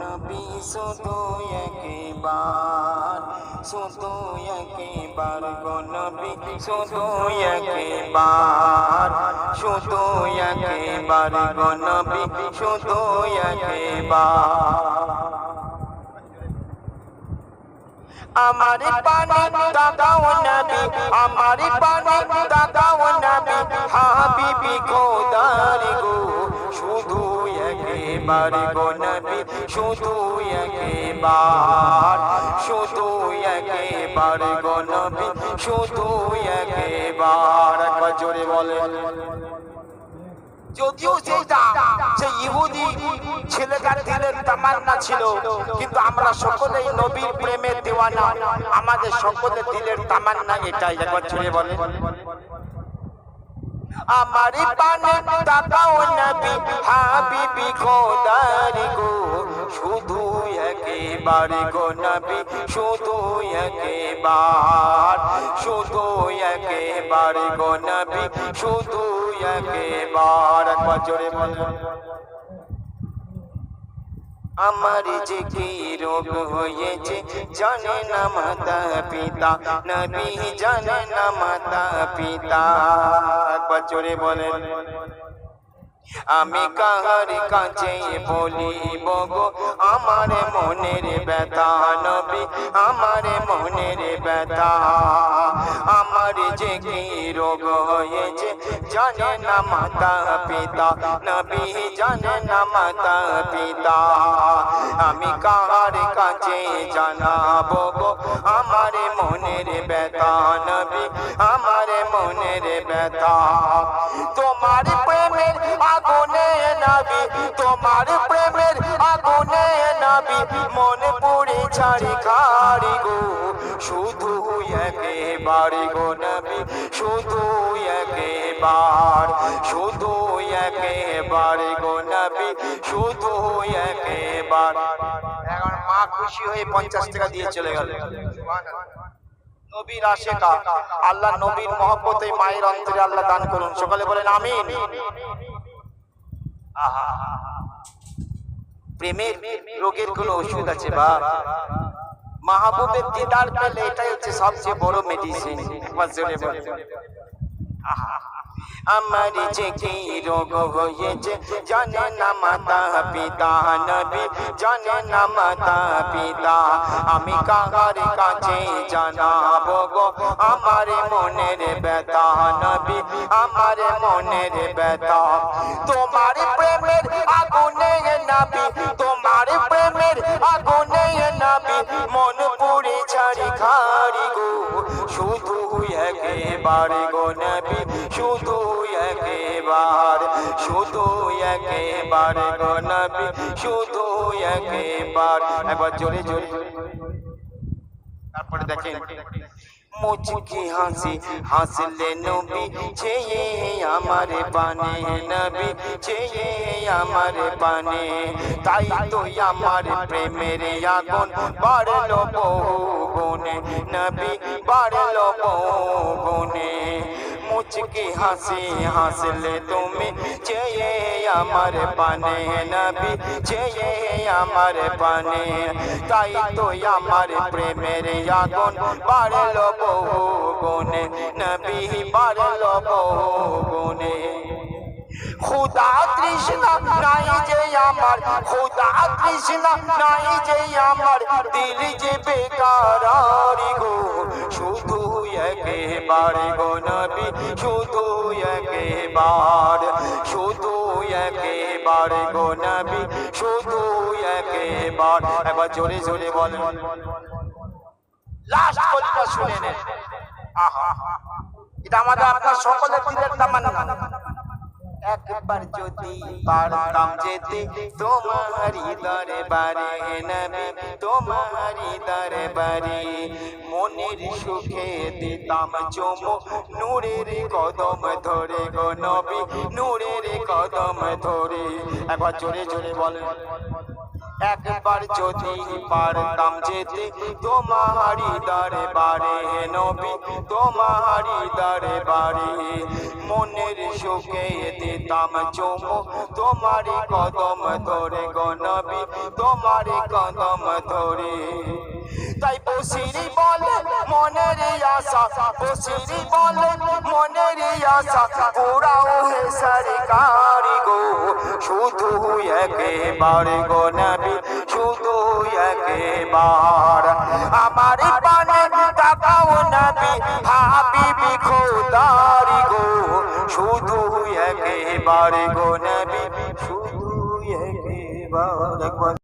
নবী শুধু একবার শুধু একবার নবী, শুধু একবার শুধু একবার নবী, শুধু একবার। আমার পানি দাদাও নবী, আমার পানি শুধু একবার শুধু একবার গো নবী, শুধু একবার। একবার জোরে বলেন। যদিও সেই ইহুদি ছেলেটার দিলের তামান্না ছিল, কিন্তু আমরা সকলেই নবীর প্রেমে দেওয়ানা। আমাদের সকলের দিলের তামান্না এটাই। একবার ছড়িয়ে বলে আমার পানে তাকাও নবী, হাবিবি খোদার গো। শুধু একেবার গো নবী, শুধু একেবার শুধু একেবার গো নবী, শুধু একেবার। একবার জোরে বলুন আমার যে কি রোগ হয়েছে, জানে না মাতা পিতা নবী জানে না মাতা পিতা জোরে বলেন আমি কাহার কাছে বলিব গো আমার মনের ব্যথা নবী আমার মনের ব্যথা আমার যে কি রোগ হয়েছে জানে না মাতা পিতা নবী জানে না মাতা পিতা আমি কাহার কাছে জানাব গো আমার মনের ব্যথা নবী আমার মনের ব্যথা তোমার প্রেমের আগুনে নবী তোমার প্রেমের আগুনে নবী মন পুড়ে ছাড়ি খাড়ি গো একেবার গো নবী, শুধু একেবার শুধু একেবার গো নবী, শুধু একেবার। এখন মা খুশি হয়ে পঞ্চাশ টাকা দিয়ে চলে গেল। নবীর আশেকা, আল্লাহ নবীর মহব্বতে মায়ের অন্তরে আল্লাহ দান করুন। সকালে বলেন আমিন। প্রেমের রোগের কোনো ওষুধ আছে বা? মাহবুবের দিদার পেলে এটাই হচ্ছে সবচেয়ে বড় মেডিসিন আমার যে কি রোগ হয়েছে, জানে না মাতা পিতা নবী, জানে না মাতা পিতা। আমি কাহার কাছে জানাব গো, আমার মনের ব্যথা নবী, আমার মনের ব্যথা। তোমার প্রেমের আগুনে নবী, তোমার প্রেমের আগুনে নবী, মন ছাড়ি গো, শুধু একেবারে গো নবী, শুধু একেবার, শুধু একেবারে গো নবী, শুধু একেবার। একবার জোরে জোরে। তারপরে দেখেন মুচকি হাসি হাসলে নবী ছেয়ে আমার পানে নবী ছেয়ে আমার পানে তাই তো আমার প্রেমের আগুন বাড়লো বহু গুণে নবী বাড়লো বহু গুণে মুচকি হাসি হাসলে তুমি চেয়ে আমার পানে নবী চেয়ে আমার পানে তাই তো আমার প্রেমের আগুন বাড়লো বহু গুণে নবী বাড়লো বহু গুণে খুদা তৃষ্ণা নাই যে আমার খুদা তৃষ্ণা নাই যে আমার দিল যে বেকার শুধু একেবার গো নবী, শুধু একেবার শুধু একেবার গো নবী, শুধু একেবার। একবার জোরে জোরে বলেন। লাস্ট কলিটা শুনে নেন। আহা। এটা আমাদের আপনার সকলের দিলের তামান্না। একবার যদি পারতাম যেতে তোমারি দরবারে নবী তোমারি দরবারে মনের সুখে দিতাম চুমু। নূরের কদম ধরে গো নবী, নূরের কদম ধরে। একবার জোরে জোরে বলেন। একবার যদি পারতাম যেতে তোমারি দরবারে নবী তোমারি দরবারে মনের সুখে দিতাম চুমু। তোমারি কদম ধরে গো নবী তোমারি কদম ধরে। তাই বসিরি বলে, মনের আশা, বসিরি বলে, মনের আশা ওরাও হে সরকারি গো। শুধু একবার গো নবী। শুধু একবার। আমার পানে তাকাও নবী হাবিবি খোদারি গো। শুধু একবার গো নবী শুধু একবার।